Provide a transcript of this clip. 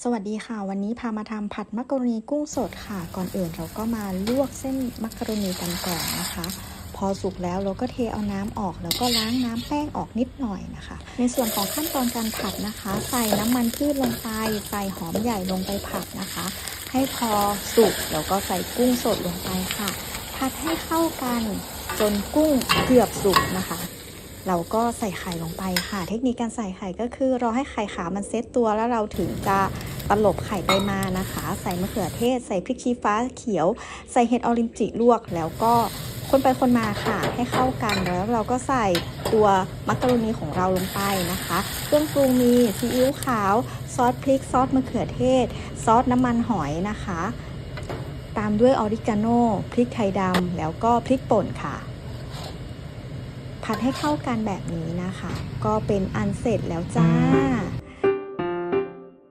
สวัสดีค่ะ วันนี้พามาทำผัดมักกะโรนีกุ้งสดค่ะ ก่อนอื่นเราก็มาลวกเส้นมักกะโรนีกันก่อนนะคะ พอสุกแล้วเราก็เทเอาน้ำออก แล้วก็ล้างน้ำแป้งออกนิดหน่อยนะคะ ในส่วนของขั้นตอนการผัดนะคะ ใส่น้ำมันพืชลงไปใส่หอมใหญ่ลงไปผัดนะคะ ให้พอสุกแล้วก็ใส่กุ้งสดลงไปค่ะ ผัดให้เข้ากันจนกุ้งเกือบสุกนะคะ เราก็ใส่ไข่ลงไปค่ะ เทคนิคการใส่ไข่ก็คือรอให้ไข่ขาวมันเซตตัวแล้วเราถึงจะตลบไข่ไปมานะคะ ใส่มะเขือเทศ ใส่พริกชี้ฟ้าเขียว ใส่เห็ดออรินจิลวก แล้วก็คนไปคนมาค่ะ ให้เข้ากันแล้วเราก็ใส่ตัวมักกะโรนีของเราลงไปนะคะ เครื่องปรุงมีซีอิ๊วขาว ซอสพริก ซอสมะเขือเทศ ซอสน้ำมันหอยนะคะ ตามด้วยออริกาโนพริกไทยดำแล้วก็พริกป่นค่ะ ผัดให้เข้ากันแบบนี้นะคะ ก็เป็นอันเสร็จแล้วจ้า